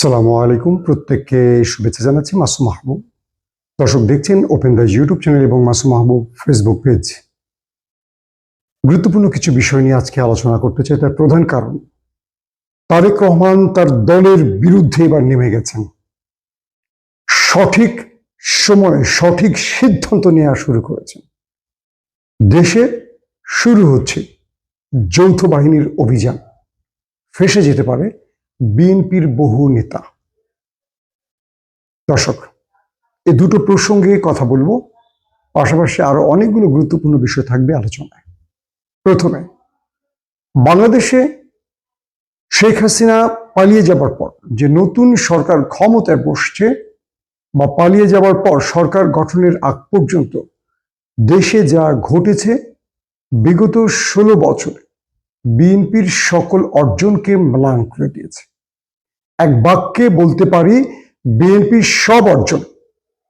সালামু আলাইকুম। প্রত্যেককে শুভেচ্ছা জানাচ্ছি মাসুম মাহবুব। দর্শক দেখছেন ওপেন দ্য ইউটিউব চ্যানেল এবং মাসুম মাহবুব ফেসবুক পেজ গুরুত্বপূর্ণ কিছু বিষয় নিয়ে আজকে আলোচনা করতে চাই, তার প্রধান কারণ, তারেক রহমান তার দলের বিরুদ্ধে এবার নেমে গেছেন। সঠিক সময়ে সঠিক সিদ্ধান্ত নেওয়া শুরু করেছেন। দেশে শুরু হচ্ছে যৌথ বাহিনীর অভিযান। ফেসে যেতে পারে বিএনপির বহু নেতা। দর্শক, এ দুটো প্রসঙ্গে কথা বলব, পাশাপাশি আরও অনেকগুলো গুরুত্বপূর্ণ বিষয় থাকবে আলোচনায়। প্রথমে, বাংলাদেশে শেখ হাসিনা পালিয়ে যাবার পর যে নতুন সরকার ক্ষমতায় বসছে বা পালিয়ে যাবার পর সরকার গঠনের আগ পর্যন্ত দেশে যা ঘটেছে, বিগত ষোলো বছরে বিএনপির সকল অর্জনকে ম্লান করে দিয়েছে। এক বাক্যে বলতে পারি, বিএনপির সব অর্জন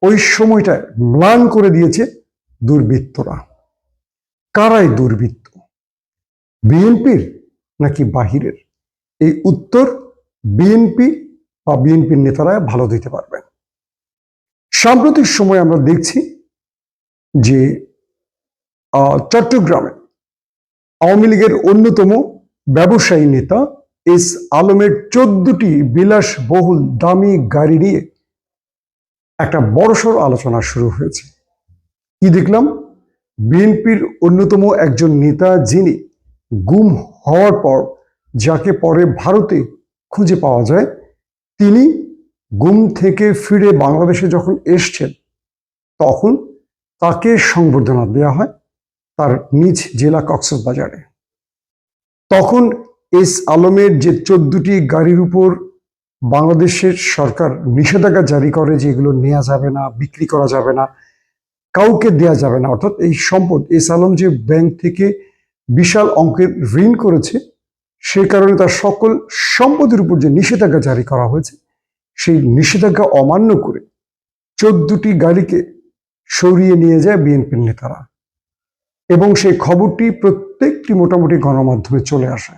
ওই সময়টায় ম্লান করে দিয়েছে দুর্বৃত্তরা। কারাই দুর্বৃত্ত? বিএনপির নাকি বাহিরের? এই উত্তর বিএনপি বা বিএনপির নেতারা ভালো দিতে পারবেন। সাম্প্রতিক সময় আমরা দেখছি যে চট্টগ্রামে আওয়ামী লীগের অন্যতম ব্যবসায়ী নেতা এস আলমের চোদ্দটি বিলাসবহুল দামি গাড়ি নিয়ে একটা বড়সড় আলোচনা শুরু হয়েছে। কি দেখলাম? বিএনপির অন্যতম একজন নেতা যিনি গুম হওয়ার পর যাকে পরে ভারতে খুঁজে পাওয়া যায়, তিনি গুম থেকে ফিরে বাংলাদেশে যখন এসছেন, তখন তাকে সংবর্ধনা দেওয়া হয়। তার নিজ জেলা কক্সবাজারে। তখন এস আলমের যে চোদ্দটি গাড়ির উপর বাংলাদেশের সরকার নিষেধাজ্ঞা জারি করে যে এগুলো নেওয়া যাবে না, বিক্রি করা যাবে না, কাউকে দেয়া যাবে না, অর্থাৎ এই সম্পদ এস আলম যে ব্যাংক থেকে বিশাল অঙ্কের ঋণ করেছে, সে কারণে তার সকল সম্পদের উপর যে নিষেধাজ্ঞা জারি করা হয়েছে, সেই নিষেধাজ্ঞা অমান্য করে চোদ্দটি গাড়িকে সরিয়ে নিয়ে যায় বিএনপির নেতারা। এবং সেই খবরটি প্রত্যেকটি মোটামুটি গণমাধ্যমে চলে আসে।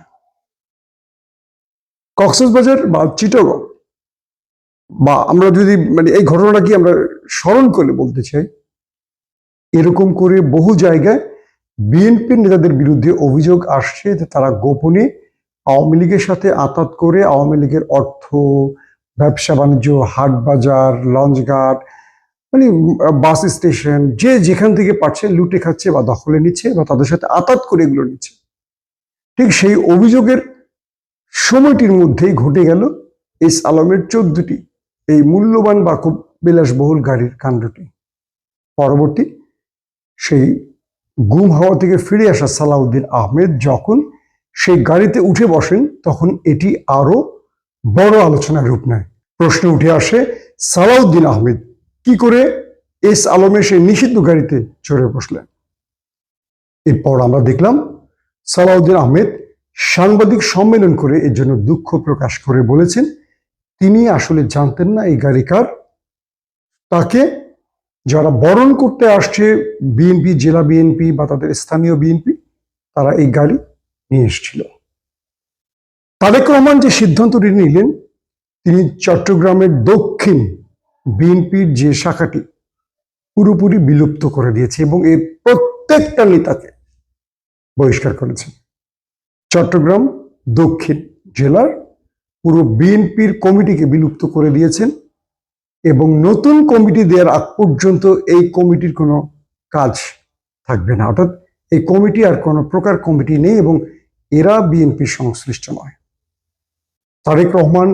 কক্সবাজার বা চিটাগং বা আমরা যদি মানে এই ঘটনাটা কি আমরা স্মরণ করে বলতে চাই, এরকম করে বহু জায়গায় বিএনপির নেতাদের বিরুদ্ধে অভিযোগ আসছে যে তারা গোপনে আওয়ামী লীগের সাথে আতাত করে আওয়ামী লীগের অর্থ ব্যবসা বাণিজ্য হাট বাজার লঞ্চঘাট মানে বাস স্টেশন, যে যেখান থেকে পাচ্ছে লুটে খাচ্ছে বা দখলে নিচ্ছে বা তাদের সাথে আতাত করে এগুলো নিচ্ছে। ঠিক সেই অভিযোগের সময়টির মধ্যেই ঘটে গেল এস আলমের চোদ্দটি, এই মূল্যবান বা খুব বিলাসবহুল গাড়ির কাণ্ডটি। পরবর্তী সেই গুম হওয়া থেকে ফিরে আসা সালাউদ্দিন আহমেদ যখন সেই গাড়িতে উঠে বসেন, তখন এটি আরও বড় আলোচনার রূপ নেয়। প্রশ্ন উঠে আসে, সালাউদ্দিন আহমেদ কি করে? এস আলমের সেই নিষিদ্ধ গাড়িতে চড়ে বসলেন। এরপর আমরা দেখলাম সালাউদ্দিন আহমেদ সাংবাদিক সম্মেলন করে এর জন্য দুঃখ প্রকাশ করে বলেছেন, তিনি আসলে জানতেন না এই গাড়ি কার। তাকে যারা বরণ করতে আসছে, বিএনপি, জেলা বিএনপি বা তাদের স্থানীয় বিএনপি, তারা এই গাড়ি নিয়ে এসেছিল। তারেক রহমান যে সিদ্ধান্তটি নিলেন, তিনি চট্টগ্রামের দক্ষিণ বিএনপির যে শাখাটি পুরোপুরি বিলুপ্ত করে দিয়েছে এবং এর প্রত্যেকটা নেতাকে বহিষ্কার করেছে। চট্টগ্রাম দক্ষিণ জেলার পুরো বিএনপির কমিটিকে বিলুপ্ত করে দিয়েছেন এবং নতুন কমিটি দেওয়ার আগ পর্যন্ত এই কমিটির কোনো কাজ থাকবে না। অর্থাৎ এই কমিটি আর কোনো প্রকার কমিটি নেই এবং এরা বিএনপির সংশ্লিষ্ট নয়। তারেক রহমান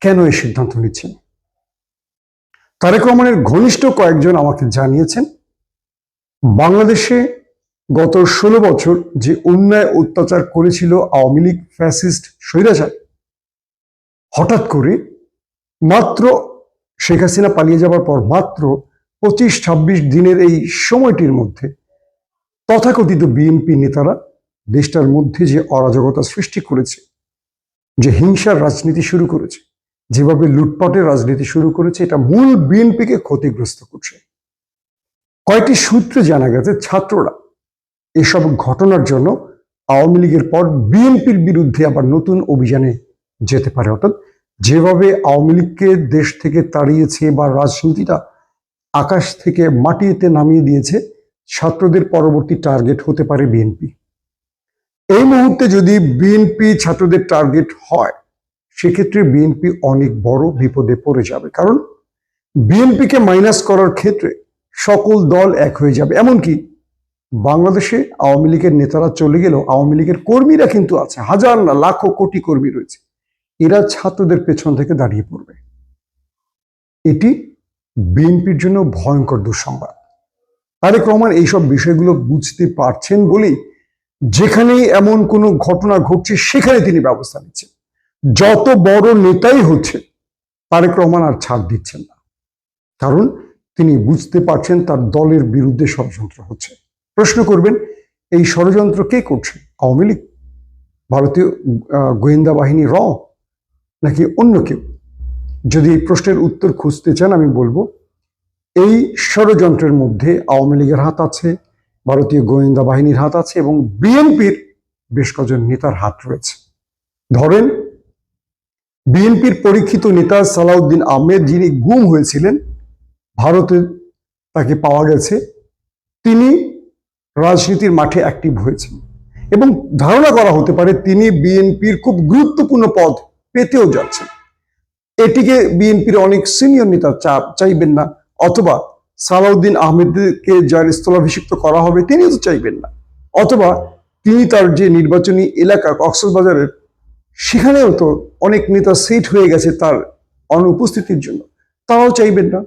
কেন এই সিদ্ধান্ত নিচ্ছেন? তারেক রহমানের ঘনিষ্ঠ কয়েকজন আমাকে জানিয়েছেন, বাংলাদেশে গত ষোলো বছর যে অন্যায় অত্যাচার করেছিল আওয়ামী লীগ ফ্যাসিস্ট স্বৈরাচার, হঠাৎ করে মাত্র শেখ হাসিনা পালিয়ে যাবার পর মাত্র পঁচিশ ছাব্বিশ দিনের এই সময়টির মধ্যে তথাকথিত বিএনপি নেতারা দেশটার মধ্যে যে অরাজকতা সৃষ্টি করেছে, যে হিংসার রাজনীতি শুরু করেছে যেভাবে লুটপাটের রাজনীতি শুরু করেছে, এটা মূল বিএনপিকে ক্ষতিগ্রস্ত করছে। কয়েকটি সূত্রে জানা গেছে, ছাত্ররা এসব ঘটনার জন্য আওয়ামী লীগের পর বিএনপির বিরুদ্ধে আবার নতুন অভিযানে যেতে পারে। অর্থাৎ যেভাবে আওয়ামী লীগকে দেশ থেকে তাড়িয়েছে বা রাজনীতিটা আকাশ থেকে মাটিতে নামিয়ে দিয়েছে, ছাত্রদের পরবর্তী টার্গেট হতে পারে বিএনপি। এই মুহূর্তে যদি বিএনপি ছাত্রদের টার্গেট হয় সেক্ষেত্রে বিএনপি অনেক বড় বিপদে পড়ে যাবে। কারণ বিএনপিকে মাইনাস করার ক্ষেত্রে সকল দল এক হয়ে যাবে। এমনকি বাংলাদেশে আওয়ামী লীগের নেতারা চলে গেলেও আওয়ামী লীগের কর্মীরা কিন্তু আছে। হাজার না, লাখো কোটি কর্মী রয়েছে। এরা ছাত্রদের পেছন থেকে দাঁড়িয়ে পড়বে। এটি বিএনপির জন্য ভয়ঙ্কর দুঃসংবাদ। তারেক রহমান এইসব বিষয়গুলো বুঝতে পারছেন বলেই যেখানেই এমন কোনো ঘটনা ঘটছে, সেখানে তিনি ব্যবস্থা নিচ্ছেন। যত বড় নেতাই হচ্ছে তারেক রহমান আর ছাড় দিচ্ছেন না। কারণ তিনি বুঝতে পারছেন তার দলের বিরুদ্ধে ষড়যন্ত্র হচ্ছে। প্রশ্ন করবেন, এই ষড়যন্ত্র কে করছে? আওয়ামী লীগ? ভারতীয় গোয়েন্দা বাহিনী র? নাকি অন্য কেউ? যদি এই প্রশ্নের উত্তর খুঁজতে চান, আমি বলব, এই ষড়যন্ত্রের মধ্যে আওয়ামী লীগের হাত আছে, ভারতীয় গোয়েন্দা বাহিনীর হাত আছে এবং বিএনপির বেশ কজন নেতার হাত রয়েছে। ধরেন বিএনপির পরীক্ষিত নেতা সালাউদ্দিন আহমেদ যিনি গুম হয়েছিলেন, ভারতে তাকে পাওয়া গেছে। তিনি রাজনীতির মাঠে অ্যাক্টিভ হয়েছেন। এবং ধারণা করা হতে পারে তিনি বিএনপির খুব গুরুত্বপূর্ণ পদ পেতেও যাচ্ছেন। এটিকে বিএনপির অনেক সিনিয়র নেতা চাইবেন না, অথবা সালাউদ্দিন আহমেদকে যার স্থলাভিষিক্ত করা হবে তিনিও তো চাইবেন না। অথবা তিনি তার যে নির্বাচনী এলাকা কক্সবাজারের সেখানেও তো অনেক নেতা সেট হয়ে গেছে তার অনুপস্থিতির জন্য। তারাও চাইবেন না।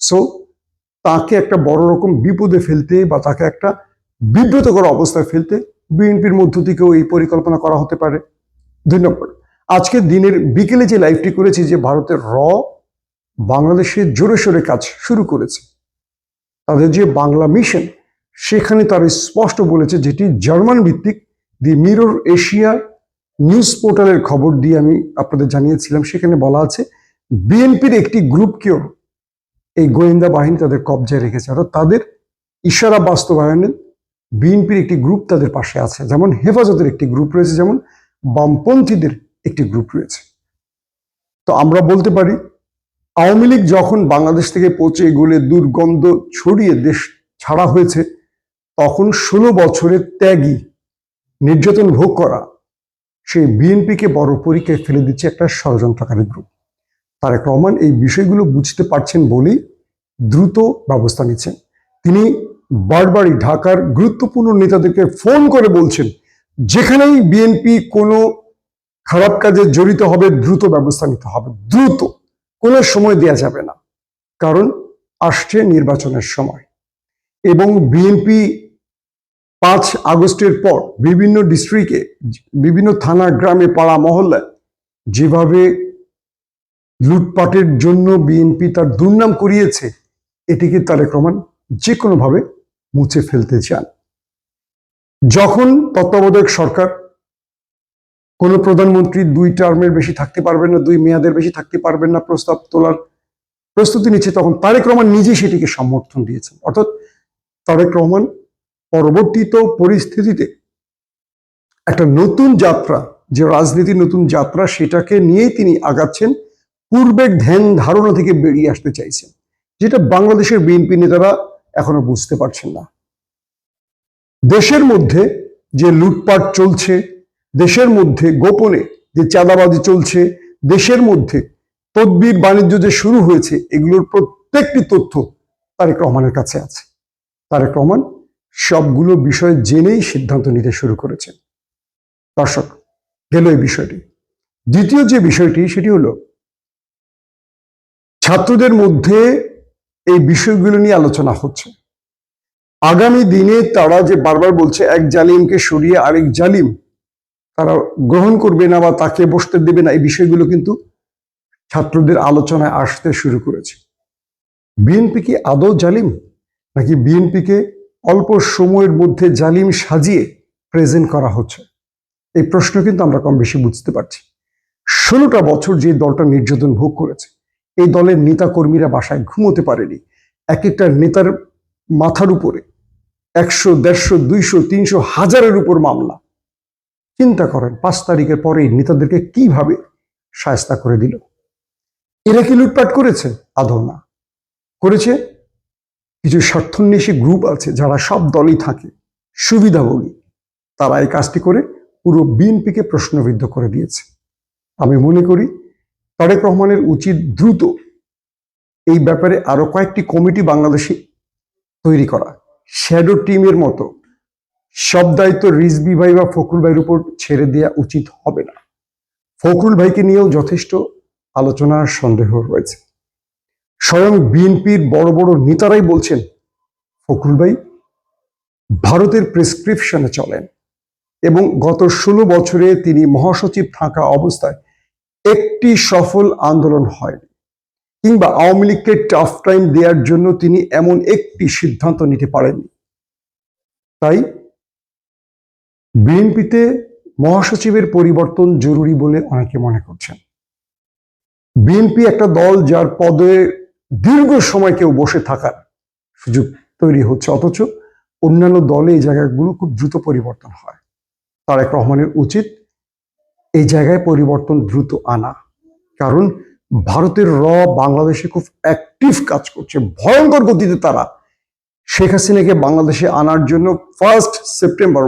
সো তাকে একটা বড় রকম বিপদে ফেলতে বা তাকে একটা বিব্রতকর অবস্থায় ফেলতে বিএনপির মধ্য থেকেও এই পরিকল্পনা করা হতে পারে। দুই নম্বর আজকে দিনের বিকেলে যে লাইভটি করেছি যে ভারতের র বাংলাদেশে জোরে সোরে কাজ শুরু করেছে, তাদের যে বাংলা মিশন, সেখানে তারা স্পষ্ট বলেছে যেটি জার্মান ভিত্তিক দি মিরর এশিয়া নিউজ পোর্টালের খবর দিয়ে আমি আপনাদের জানিয়েছিলাম, সেখানে বলা আছে, বিএনপির একটি গ্রুপকেও এই গোয়েন্দা বাহিনী তাদের কবজায় রেখেছে। অর্থাৎ তাদের ইশারা বাস্তবায়নে বিএনপির একটি গ্রুপ তাদের পাশে আছে। যেমন হেফাজতের একটি গ্রুপ রয়েছে, যেমন বামপন্থীদের একটি গ্রুপ রয়েছে। তো আমরা বলতে পারি, আওয়ামী লীগ যখন বাংলাদেশ থেকে পচে গলে দুর্গন্ধ ছড়িয়ে দেশ ছাড়া হয়েছে, তখন ষোলো বছরের ত্যাগী, নির্যাতন ভোগ করা সেই বিএনপিকে বড় পরীক্ষায় ফেলে দিচ্ছে একটা ষড়যন্ত্রকারী গ্রুপ তারেক রহমান এই বিষয়গুলো বুঝতে পারছেন বলেই দ্রুত ব্যবস্থা নিচ্ছেন। তিনি বারবারই ঢাকার গুরুত্বপূর্ণ নেতাদেরকে ফোন করে বলছেন, যেখানেই বিএনপি কোনো খারাপ কাজে জড়িত হবে, দ্রুত ব্যবস্থা নিতে হবে। দ্রুত। কোনো সময় দেয়া যাবে না। কারণ আসছে নির্বাচনের সময়। এবং বিএনপি পাঁচ আগস্টের পর বিভিন্ন ডিস্ট্রিক্টে বিভিন্ন থানা গ্রামে, পাড়া, মহল্লায় যেভাবে লুটপাটের জন্য বিএনপি তার দুর্নাম করিয়েছে, এটিকে তারেক রহমান যে কোনোভাবে মুছে ফেলতে চান। যখন তত্ত্বাবধায়ক সরকার কোন প্রধানমন্ত্রী দুই টার্মের বেশি থাকতে পারবেন না, দুই মেয়াদের বেশি থাকতে পারবেন না প্রস্তাব তোলার প্রস্তুতি নিচ্ছে, তখন তারেক রহমান নিজে সেটিকে সমর্থন দিয়েছেন। অর্থাৎ তারেক রহমান পরবর্তীত পরিস্থিতিতে একটা নতুন যাত্রা, যে রাজনীতির নতুন যাত্রা, সেটাকে নিয়েই তিনি আগাচ্ছেন। পূর্বের ধ্যান ধারণা থেকে বেরিয়ে আসতে চাইছেন, যেটা বাংলাদেশের বিএনপি নেতারা এখনও বুঝতে পারছেন না। দেশের মধ্যে যে লুটপাট চলছে, দেশের মধ্যে গোপনে যে চাঁদাবাজি চলছে, দেশের মধ্যে তদবির বাণিজ্য যে শুরু হয়েছে, এগুলোর প্রত্যেকটি তথ্য তারেক রহমানের কাছে আছে। তারেক রহমান সবগুলো বিষয় জেনেই সিদ্ধান্ত নিতে শুরু করেছেন দর্শক, গেল এই বিষয়টি। দ্বিতীয় যে বিষয়টি, সেটি হলো, ছাত্রদের মধ্যে এই বিষয়গুলো নিয়ে আলোচনা হচ্ছে। আগামী দিনে তারা যে বারবার বলছে, এক জালিমকে সরিয়ে আরেক জালিম তারা গ্রহণ করবে না বা তাকে বসতে দেবে না, এই বিষয়গুলো কিন্তু ছাত্রদের আলোচনায় আসতে শুরু করেছে। বিএনপি কি আদৌ জালিম? নাকি বিএনপিকে অল্প সময়ের মধ্যে জালিম সাজিয়ে প্রেজেন্ট করা হচ্ছে। এই প্রশ্ন কিন্তু আমরা কম বেশি বুঝতে পারছি। ষোলোটা বছর যে দলটা নির্যাতন ভোগ করেছে, এই দলের নেতা কর্মীরা বাসায় ঘুমোতে পারেনি। এক একটা নেতার মাথার উপরে একশো, দেড়শো, দুইশো, তিনশো, হাজারের উপর মামলা। চিন্তা করেন, পাঁচ তারিখের পরে নেতাদেরকে কীভাবে সায়স্তা করে দিল? এরা কি লুটপাট করেছে? আদৌ না। করেছে? কিছু স্বার্থন্বেষী গ্রুপ আছে, যারা সব দলই থাকে, সুবিধাভোগী, তারা এই কাজটি করে পুরো বিএনপিকে প্রশ্নবিদ্ধ করে দিয়েছে। আমি মনে করি তারেক রহমানের উচিত দ্রুত এই ব্যাপারে আরও কয়েকটি কমিটি বাংলাদেশে তৈরি করা। শ্যাডো টিমের মতো সব দায়িত্ব রিজবি ভাই বা ফখরুল ভাইয়ের উপর ছেড়ে দেওয়া উচিত হবে না। ফখরুল ভাইকে নিয়েও যথেষ্ট আলোচনার সন্দেহ রয়েছে। স্বয়ং বিএনপির বড় বড় নেতারাই বলছেন, ফখরুল ভাই, ভারতের প্রেসক্রিপশনে চলেন। এবং গত ষোলো বছরে তিনি মহাসচিব থাকা অবস্থায় একটি সফল আন্দোলন হয়নি, কিংবা আওয়ামী লীগকে টাফ টাইম দেওয়ার জন্য তিনি এমন একটি সিদ্ধান্ত নিতে পারেননি। তাই বিএনপিতে মহাসচিবের পরিবর্তন জরুরি বলে অনেকে মনে করছেন। বিএনপি একটা দল যার পদে দীর্ঘ সময় কেউ বসে থাকার সুযোগ তৈরি হচ্ছে, অথচ অন্যান্য দলে এই জায়গাগুলো খুব দ্রুত পরিবর্তন হয়। তারেক রহমানের উচিত এই জায়গায় পরিবর্তন দ্রুত আনা, কারণ ভারতের র বাংলাদেশে খুব অ্যাক্টিভ কাজ করছে, ভয়ঙ্কর গতিতে তারা। শেখ হাসিনাকে বাংলাদেশে আনার জন্য ফার্স্ট সেপ্টেম্বর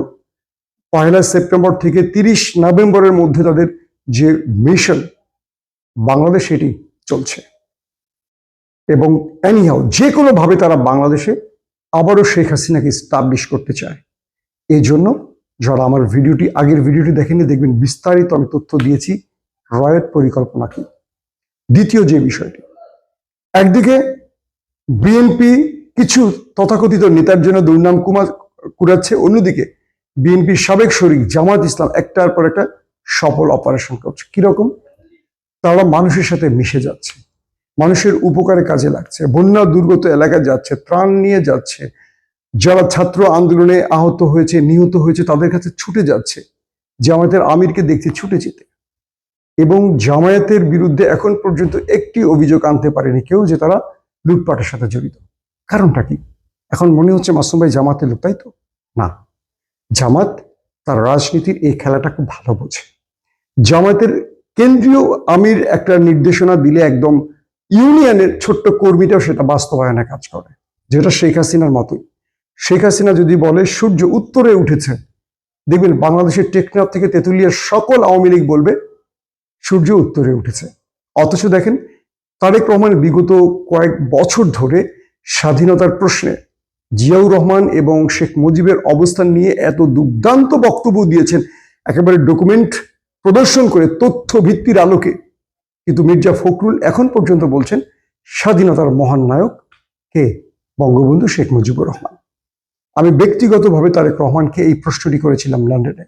পয়লা সেপ্টেম্বর থেকে তিরিশ নভেম্বরের মধ্যে তাদের যে মিশন বাংলাদেশ এটি চলছে। এবং অ্যানিহাও যে কোনোভাবে তারা বাংলাদেশে আবারও শেখ হাসিনাকে স্টাবলিশ করতে চায়। এই জন্য যারা আমার ভিডিওটি, আগের ভিডিওটি দেখেনি দেখবেন বিস্তারিত আমি তথ্য দিয়েছি, রয়ের পরিকল্পনা কি। দ্বিতীয় যে বিষয়টি, একদিকে বিএনপি কিছু তথাকথিত নেতার জন্য দুর্নাম কুমার কুড়াচ্ছে, অন্যদিকে বিএনপির সাবেক শরিক জামাত ইসলাম একটার পর একটা সফল অপারেশন করছে। কীরকম? তারা মানুষের সাথে মিশে যাচ্ছে। মানুষের উপকারে কাজে লাগছে। বন্যা দুর্গত এলাকায় যাচ্ছে, ত্রাণ নিয়ে যাচ্ছে। যারা ছাত্র আন্দোলনে আহত হয়েছে, নিহত হয়েছে, তাদের কাছে ছুটে যাচ্ছে। জামায়াতের আমিরকে দেখতে ছুটে যেতে। এবং জামায়াতের বিরুদ্ধে এখন পর্যন্ত একটি অভিযোগ আনতে পারেনি কেউ যে তারা লুটপাটের সাথে জড়িত। কারণটা কি? এখন মনে হচ্ছে মাসুম ভাই জামাতের লোক, তাই তো? না। জামাত তার রাজনীতির এই খেলাটা খুব ভালো বোঝে। জামায়াতের কেন্দ্রীয় আমির একটা নির্দেশনা দিলে একদম ইউনিয়নের ছোট্ট কর্মীটাও সেটা বাস্তবায়নে কাজ করে, যেটা শেখ হাসিনার মতোই। শেখ হাসিনা যদি বলে, সূর্য উত্তরে উঠেছে, দেখবেন বাংলাদেশের টেকনাফ থেকে তেঁতুলিয়ার সকল আওয়ামী লীগ বলবে, সূর্য উত্তরে উঠেছে। অথচ দেখেন, তারেক রহমান বিগত কয়েক বছর ধরে স্বাধীনতার প্রশ্নে জিয়াউর রহমান এবং শেখ মুজিবের অবস্থান নিয়ে এত দুর্দান্ত বক্তব্য দিয়েছেন, একেবারে ডকুমেন্ট প্রদর্শন করে তথ্য ভিত্তির আলোকে। কিন্তু মির্জা ফখরুল এখন পর্যন্ত বলছেন স্বাধীনতার মহান নায়ক কে? বঙ্গবন্ধু শেখ মুজিবুর রহমান। আমি ব্যক্তিগতভাবে তারেক রহমানকে এই প্রশ্নটি করেছিলাম লন্ডনে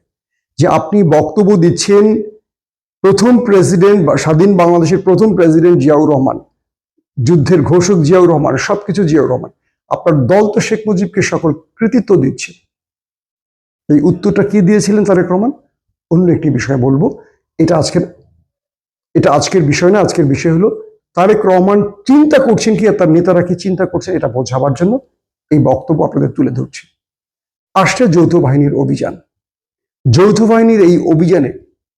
যে আপনি বক্তব্য দিচ্ছেন প্রথম প্রেসিডেন্ট বা স্বাধীন বাংলাদেশের প্রথম প্রেসিডেন্ট জিয়াউর রহমান, যুদ্ধের ঘোষক জিয়াউর রহমান, সবকিছু জিয়াউর রহমান। আপনার দল তো শেখ মুজিবকে সকল কৃতিত্ব দিচ্ছে। এই উত্তরটা কি দিয়েছিলেন তারেক রহমান? অন্য একটি বিষয় বলব। এটা আজকের এটা আজকের বিষয় না, আজকের বিষয় হলো তারেক রহমান চিন্তা করছেন কি আর তার নেতারা কি চিন্তা করছেন এটা বোঝাবার জন্য এই বক্তব্য আপনাদের তুলে ধরছি। আসছে যৌথ বাহিনীর অভিযান। যৌথ বাহিনীর এই অভিযানে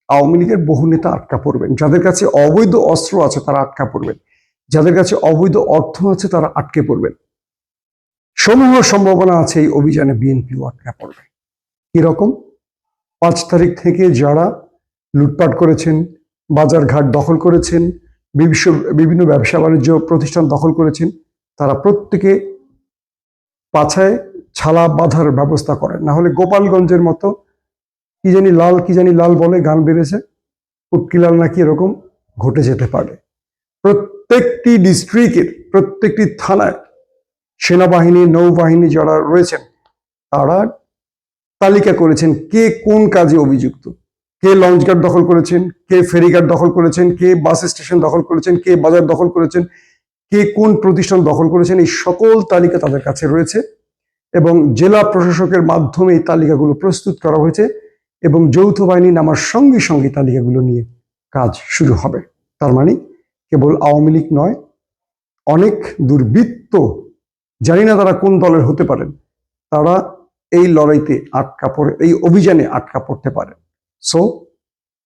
আওয়ামী লীগের বহু নেতা আটকা পড়বেন। যাদের কাছে অবৈধ অস্ত্র আছে তারা আটকা পড়বেন। যাদের কাছে অবৈধ অর্থ আছে তারা আটকে পড়বেন। সমূহ সম্ভাবনা আছে এই অভিযানে বিএনপিও আটকা পড়বে। কীরকম? পাঁচ তারিখ থেকে যারা লুটপাট করেছেন বাজার ঘাট দখল করেছেন বিভিন্ন- বিভিন্ন ব্যবসা বাণিজ্য প্রতিষ্ঠান দখল করেছেন, তারা প্রত্যেকে পাছায় ছালা বাঁধার ব্যবস্থা করেন। না হলে গোপালগঞ্জের মতো কি জানি লাল, কি জানি লাল বলে গান বেড়েছে পুটকি লাল নাকি এরকম ঘটে যেতে পারে। প্রত্যেকটি ডিস্ট্রিক্টের প্রত্যেকটি থানায় সেনাবাহিনী, নৌবাহিনী যারা রয়েছেন, তারা তালিকা করেছেন কে কোন কাজে অভিযুক্ত। কে লঞ্চ গার্ড দখল করেছেন, কে ফেরিঘাট দখল করেছেন, কে বাস স্টেশন দখল করেছেন, কে বাজার দখল করেছেন, কে কোন প্রতিষ্ঠান দখল করেছেন, এই সকল তালিকা তাদের কাছে রয়েছে এবং জেলা প্রশাসকের মাধ্যমে এই তালিকাগুলো প্রস্তুত করা হয়েছে এবং যৌথ বাহিনী নামার সঙ্গে সঙ্গে তালিকাগুলো নিয়ে কাজ শুরু হবে। তার মানে কেবল আওয়ামী লীগ নয়, অনেক দুর্বৃত্ত, জানি না তারা কোন দলের হতে পারেন, তারা এই লড়াইতে আটকা পড়ে, এই অভিযানে আটকা পড়তে পারে সো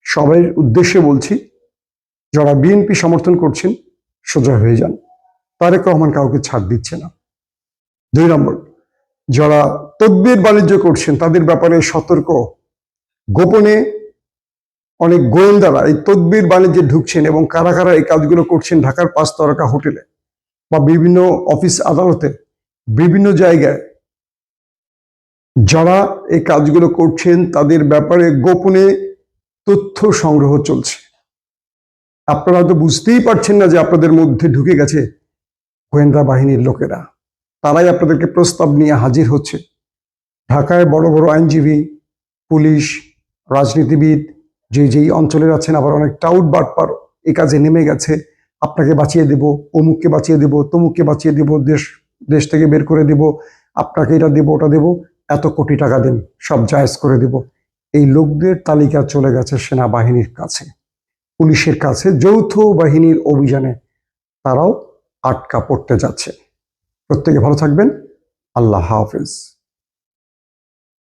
সবাই উদ্দেশ্যে বলছি, যারা বিএনপি সমর্থন করছেন, সোজা হয়ে যান। তারেক রহমান কাউকে ছাড় দিচ্ছে না। দুই নম্বর, যারা তদ্বির বাণিজ্য করছেন, তাদের ব্যাপারে সতর্ক। গোপনে অনেক গোয়েন্দারা এই তদ্বির বাণিজ্যে ঢুকছেন এবং কারা কারা এই কাজগুলো করছেন ঢাকার পাঁচ তারকা হোটেলে বা বিভিন্ন অফিস আদালতে, বিভিন্ন জায়গায় যারা এই কাজগুলো করছেন, তাদের ব্যাপারে গোপনে তথ্য সংগ্রহ চলছে। আপনারা তো বুঝতেই পারছেন না যে আপনাদের মধ্যে ঢুকে গেছে গোয়েন্দা বাহিনীর লোকেরা। তারাই আপনাদেরকে প্রস্তাব নিয়ে হাজির হচ্ছে। ঢাকায় বড় বড় আইনজীবী, পুলিশ, রাজনীতিবিদ, যে যেই অঞ্চলের আছেন, আবার অনেক টাউট বাটপার এ কাজে নেমে গেছে। আপনাকে বাঁচিয়ে দেব, অমুককে বাঁচিয়ে দেব, তমুককে বাঁচিয়ে দেব, দেশ দেশ থেকে বের করে দেব, আপনাকে এটা দেব, ওটা দেব। এত কোটি টাকা দিন, সব জায়জ করে দিব। এই লোকদের তালিকা চলে গেছে সেনাবাহিনীর কাছে, পুলিশের কাছে। যৌথ বাহিনীর অভিযানে তারাও আটকা পড়তে যাচ্ছে। প্রত্যেকে ভালো থাকবেন। আল্লাহ হাফেজ।